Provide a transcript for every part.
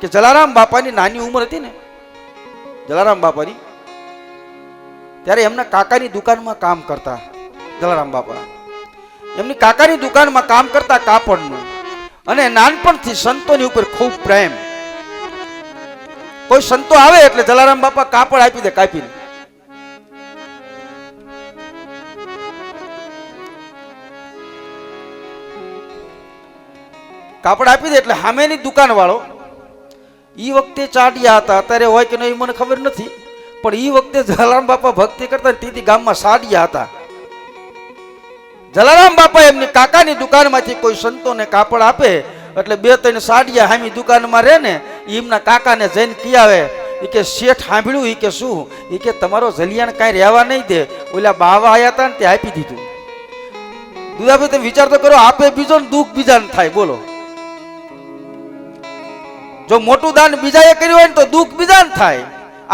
કે જલારામ બાપાની નાની ઉંમર હતી ને, જલારામ બાપાની, ત્યારે એમના કાકાની દુકાનમાં કામ કરતા જલારામ બાપા. એમની કાકાની દુકાનમાં કામ કરતા કાપડનું અને નાનપણથી સંતોની ઉપર ખૂબ પ્રેમ. કોઈ સંતો આવે એટલે જલારામ બાપા કાપડ આપી દે કાપીને કાપડ આપી દે એટલે સામેની દુકાન વાળો ઈ વખતે ચાડિયા હતા, અત્યારે હોય કે નહીં મને ખબર નથી, પણ એ વખતે જલારામ બાપા ભક્તિ કરતા તેથી ગામમાં સાડિયા હતા. જલારામ બાપા એમની કાકાની દુકાનમાંથી કોઈ સંતોને કાપડ આપે, એટલે બે ત્રણ સાડિયા હામી દુકાનમાં રહે ને એમના કાકાને જઈને કી આવે, ઈ કે શેઠ સાંભળ્યું એ કે શું? એ કે તમારો જલિયાણ કાંઈ રહેવા નહીં દે, ઓલા બાવા આયા હતા ને તે આપી દીધું. દુધાભાઈ તમે વિચાર તો કરો, આપે બીજો ને દુઃખ બીજાને થાય, બોલો. જો મોટું દાન બીજાએ કર્યું હોય ને તો દુઃખ બીજાને થાય.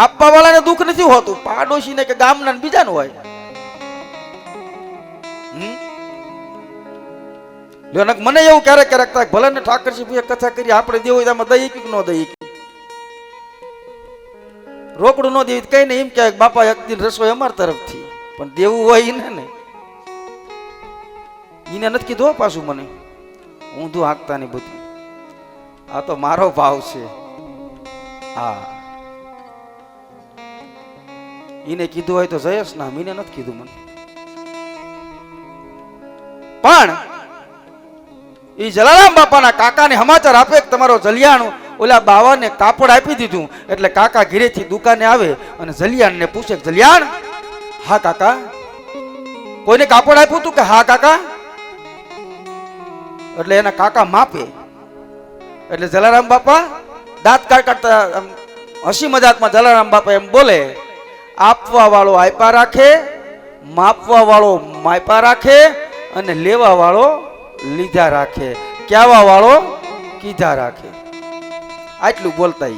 આપવા વાળાને દુઃખ નથી હોતું. પાડોશીને કે ગામના ને બીજાને હોય? લ્યો મને એવું ક્યારેક ક્યારેક થાય ભલે ને ભાઈએ કથા કરી, આપણે દેવું એમાં દઈ કે ન દઈ રોકડું ન દેવી કઈ નહીં. એમ કે બાપા, એક દિન રસોઈ અમાર તરફથી. પણ દેવું હોય એને ને. એને નથી કીધું પાછું મને. ઊંધું હાંકતા નહીં બધું. આ તો મારો ભાવ છે. હા. એને કીધું હોય તો જયેશ ના મીને નથી કીધું મને. પણ એ જલારામ બાપાના કાકાને સમાચાર આપે કે તમારો જલિયાણું, ઓલા બાવાને કાપડ આપી દીધું. એટલે કાકા ઘરેથી દુકાને આવે અને જલિયાણને પૂછે જલિયાણ, હા કાકા, કોઈને કાપડ આપ્યું હતું કે, હા કાકા. એટલે એના કાકા માપે. એટલે જલારામ બાપા દાંત કાઢ કાઢતા હસી મજાકમાં જલારામ બાપા એમ બોલે આપવા વાળો આપ્યા રાખે માપવા વાળો માપ્યા રાખે અને લેવા વાળો લીધા રાખે કહેવા વાળો કીધા રાખે. આટલું બોલતા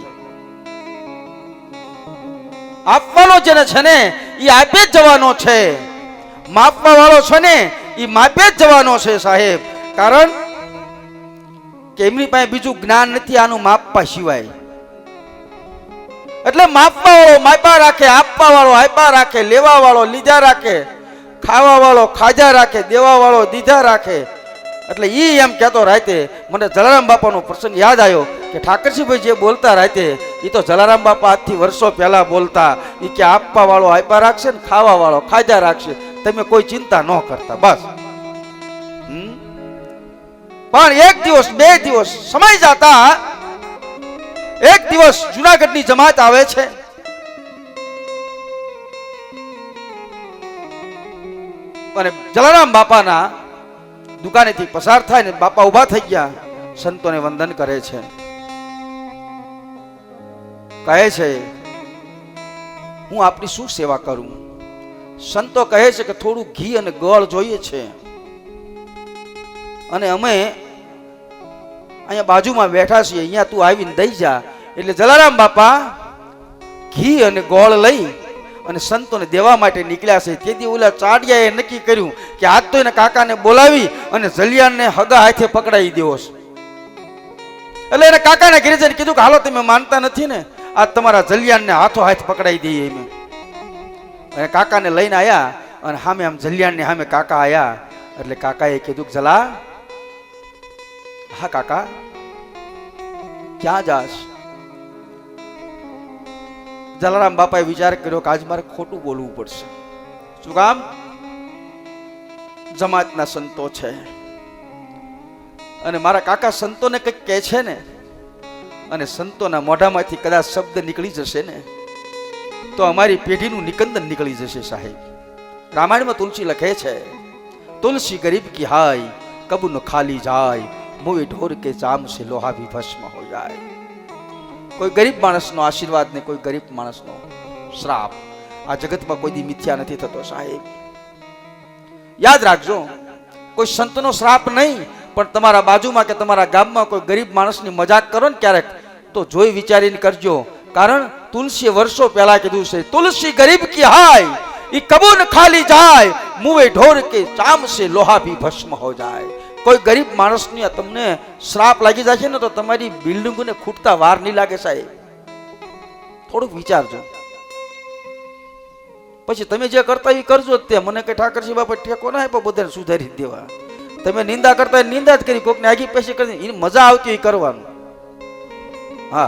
આપવાનો જેને છે ને એ આપે જ જવાનો છે. માપવા વાળો છે ને એ માપે જ જવાનો છે સાહેબ. કારણ કે એમની પાસે બીજું જ્ઞાન નથી, આનું માપવા સિવાય. એટલે માપવા વાળો માપા રાખે આપવા વાળો આપ્યા રાખે લેવા વાળો લીધા રાખે ખાવા વાળો ખાજા રાખે દેવા વાળો દીધા રાખે. એટલે એ એમ કહેતો રાતે, મને જલારામ બાપાનો પ્રસંગ યાદ આવ્યો કે ઠાકરસિંહભાઈ જે બોલતા રાતે એ તો જલારામ બાપા આજથી વર્ષો પહેલા બોલતા એ કે આપવા વાળો આપ્યા રાખશે ને ખાવા વાળો ખાજા રાખશે. તમે કોઈ ચિંતા ન કરતા, બસ? પણ એક દિવસ, બે દિવસ, સમય જતા એક દિવસ જુનાગઢની જમાત આવે છે. અને જલારામ બાપાના દુકાનેથી પસાર થાય ને બાપા ઊભા થઈ ગયા, સંતોને વંદન કરે છે. કહે છે, હું આપની શું સેવા કરું? સંતો કહે છે કે થોડું ઘી અને ગળ જોઈએ છે. અને અમે અહીંયા બાજુમાં બેઠા છીએ. અહીંયા તું આવીને દઈ જા. એટલે જલારામ બાપા ઘી અને ગોળ લઈ અને સંતોને દેવા માટે નીકળ્યા છે. તેથી ઓલા ચાડિયાએ નક્કી કર્યું કે આજ તો એને કાકાને બોલાવી અને જલિયાણને હગા હાથે પકડાવી દેવો છે. એટલે એને કાકાને ઘરે જઈને કીધું કે હાલો તમે માનતા નથી ને? આજ તમારા જલિયાણને હાથો હાથ પકડાવી દઈએ એમ. અને કાકાને લઈને આવ્યા અને સામે આમ જલિયાણને સામે કાકા આવ્યા એટલે કાકાએ કીધું કે જલા હા, કાકા. ક્યાં જાશ? જલારામ બાપાએ વિચાર કર્યો કે આજ મારે ખોટું બોલવું પડશે. શું કામ? જમાતના સંતો છે. અને મારા કાકા સંતોને કંઈક કહે છે ને, અને સંતોના મોઢામાંથી કદાચ શબ્દ નીકળી જશે ને, તો અમારી પેઢીનું નિકંદન નીકળી જશે સાહેબ. રામાયણમાં તુલસી લખે છે, તુલસી ગરીબ કી હાય કબ ન ખાલી જાય મુએ ઢોર કે ચામ સે લોહા ભી ભસ્મ હો જાય કોઈ ગરીબ માણસનો આશીર્વાદ ને કોઈ ગરીબ માણસનો શ્રાપ આ જગતમાં કોઈ દી મિથ્યા નથી થતો સાહેબ યાદ રાખજો કોઈ સંતનો શ્રાપ નહીં પણ તમારા બાજુમાં કે તમારા ગામમાં કોઈ ગરીબ માણસની મજાક કરો ને ક્યારેક તો જોઈ વિચારીને કરજો કારણ તુલસી વર્ષો પહેલા કીધું છે તુલસી ગરીબ કી હાય ઈ કબૂન ખાલી જાય મુવે ઢોર કે ચામ સે લોહા ભી ભસ્મ હો જાય કોઈ ગરીબ માણસની તમને શ્રાપ લાગી જશે ને તો તમારી બિલ્ડિંગોને ખૂટતા વાર નહીં લાગે સાહેબ. થોડુંક વિચારજો. પછી તમે જે કરતા એ કરજો તે. મને કઈ ઠાકરજી બાપા ઠેકો ના આપ્યો બધાને સુધારી દેવા. તમે નિંદા કરતા નિંદા જ કરી. કોકને આગી પૈસી કરી એની મજા આવતી એ કરવાનું. હા.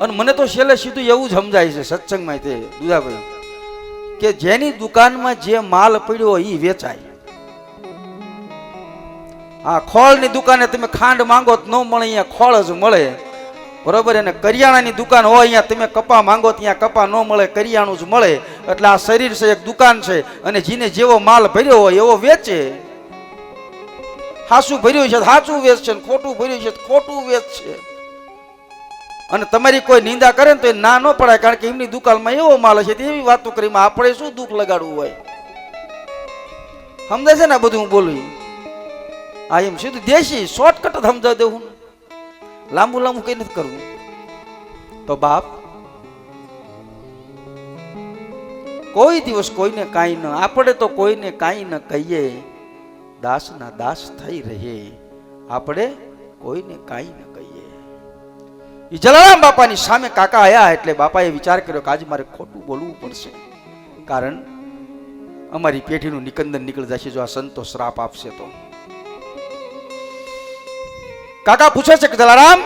અને મને તો છેલ્લે સીધું એવું જ સમજાય છે, સત્સંગમાં તે દુધાભાઈ. કે જેની દુકાનમાં જે માલ પડ્યો એ વેચાય. આ ખોળની દુકાને તમે ખાંડ માંગો તો ન મળે, અહીંયા ખોળ જ મળે. બરોબર? અને કરિયાણાની દુકાન હોય, અહીંયા તમે કપા માંગો ત્યાં કપા ન મળે, કરિયાણું જ મળે. એટલે આ શરીર છે, એક દુકાન છે. અને જેને જેવો માલ ભર્યો હોય, એવો વેચે. હાસું ભર્યું છે, હાચું વેચશે ખોટું ભર્યું છે ખોટું વેચશે. અને તમારી કોઈ નિંદા કરે ને તો એ ના ન પડાય, કારણ કે એમની દુકાનમાં એવો માલ છે એવી વાતો કરી એમાં આપણે શું દુઃખ લગાડવું હોય? સમજાય છે ને બધું હું બોલું આ એમ સીધું દેશી શોર્ટકટ સમજાવી દેવું ને. લાંબુ લાંબુ કઈ નથી કરવું. તો બાપ, કોઈ દિવસ કોઈને કાંઈ ન, આપણે તો કોઈને કાંઈ ન કહીએ. દાસના દાસ થઈ રહીએ આપણે કોઈને કાંઈ ન ઈ જલારામ બાપાની સામે કાકા આવ્યા એટલે બાપાએ વિચાર કર્યો કે આજે મારે ખોટું બોલવું પડશે. કારણ અમારી પેઢીનું નિકંદન નીકળી જશે જો આ સંતો શ્રાપ આપશે તો. કાકા પૂછે છે કે જલારામ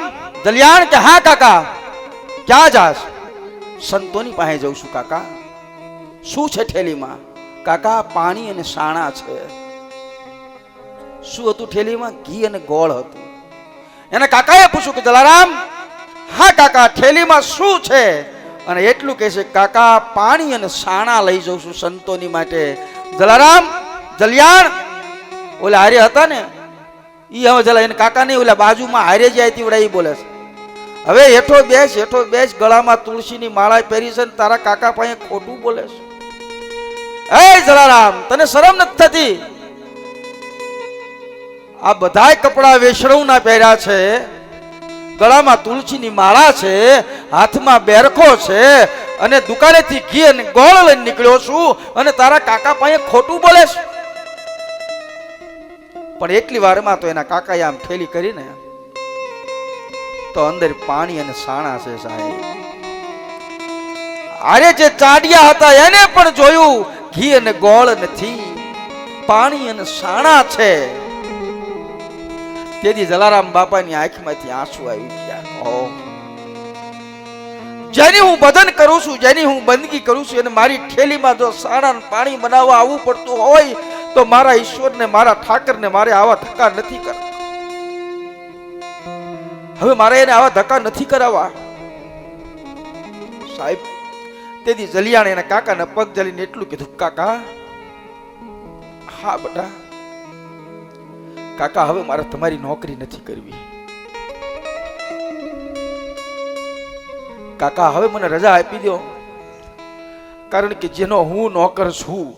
દલિયાણ કે હા કાકા? ક્યાં જાશ? સંતોની પાસે જઉં છું કાકા. શું છે ઠેલીમાં? કાકા, પાણી અને સાણા છે. શું હતું ઠેલીમાં? ઘી અને ગોળ હતું. એને કાકાએ પૂછ્યું કે જલારામ હા કાકા, થેલીમાં શું છે? અને એટલું કહે છે, કાકા, પાણી અને સાણા લઈ જઉં છું સંતોની માટે. જલારામ, જલિયાણ, ઓલા હારે હતા ને એ હવે જલા એને કાકા નહીં, ઓલા બાજુમાં હારે જાય તીવડા એ બોલે છે. હવે હેઠો બેસ હેઠો બેસ, ગળામાં તુલસીની માળા પહેરી છે તારા કાકા પાસે ખોટું બોલે છે. એ જલારામ, તને શરમ નથી થતી? આ બધાય કપડા ના પહેર્યા છે. ગળામાં તુલસીની માળા છે, હાથમાં બેરખો છે, અને દુકાનેથી ઘી અને ગોળ લઈને નીકળ્યો છું અને તારા કાકા પાસે ખોટું બોલે છે. પણ એટલી વારમાં તો એના કાકાએ આમ ઠેલી કરીને તો અંદર પાણી અને સાણા છે સાહેબ. અરે જે ચાડિયા હતા એને પણ જોયું, ઘી અને ગોળ નથી, પાણી અને સાણા છે. તેથી જલારામ બાપાની આંખમાંથી આંસુ આવી ગયા ઓહ. જેની હું બદન કરું છું, જેની હું બંદગી કરું છું અને મારી ઠેલીમાં જો સાણા પાણી બનાવવા આવવું પડતું હોય, તો મારા ઈશ્વરને, મારા ઠાકરને મારે આવા ધક્કા નથી કર હવે મારે એને આવા ધક્કા નથી કરાવવા સાહેબ, તેથી જલિયાણે એના કાકાના પગ જલીને એટલું કીધું, કાકા, હા બેટા કાકા, હવે મારે તમારી નોકરી નથી કરવી. કાકા, હવે મને રજા આપી દો. કારણ કે જેનો હું નોકર છું,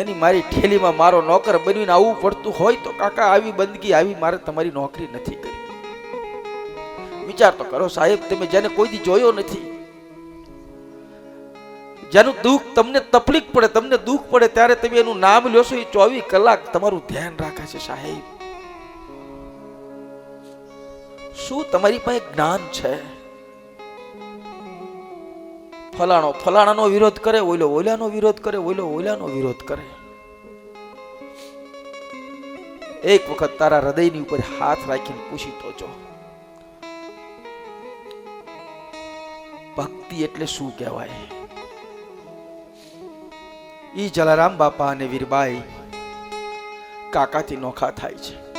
એની મારી ઠેલીમાં મારો નોકર બનીને આવવું પડતું હોય તો કાકા, આવી બંદગી આવી મારે તમારી નોકરી નથી કરી વિચાર તો કરો સાહેબ, તમે જેને કોઈ જોયો નથી. જેનું દુઃખ તમને તકલીફ પડે, તમને દુઃખ પડે, ત્યારે તમે એનું નામ લ્યો છો, એ ચોવીસ કલાક તમારું ધ્યાન રાખે છે સાહેબ. શું તમારી પાસે જ્ઞાન છે? ફલાણો, ફલાણાનો વિરોધ કરે, ઓલો ઓલાનો વિરોધ કરે, ઓલો ઓલાનો વિરોધ કરે. એક વખત તારા હૃદયની ઉપર હાથ રાખીને પૂછી તો જો. ભક્તિ એટલે શું કહેવાય? ઈ જલારામ બાપા અને વીરબાઈ કાકાથી નોખા થાય છે.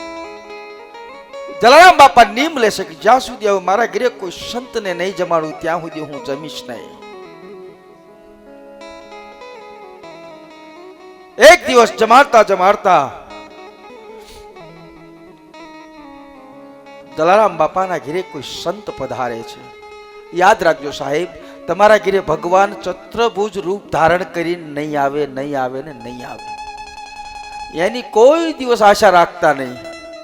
જલારામ બાપા નીમ લેશે કે જ્યાં સુધી હવે મારા ઘરે કોઈ સંતને નહીં જમાડું, ત્યાં સુધી હું જમીશ નહીં. એક દિવસ જમાડતા જમાડતા જલારામ બાપાના ઘરે કોઈ સંત પધારે છે. યાદ રાખજો સાહેબ, તમારા ઘરે ભગવાન ચત્રભુજ રૂપ ધારણ કરીને નહીં આવે નહીં આવે ને નહીં આવે. એની કોઈ દિવસ આશા રાખતા નહીં.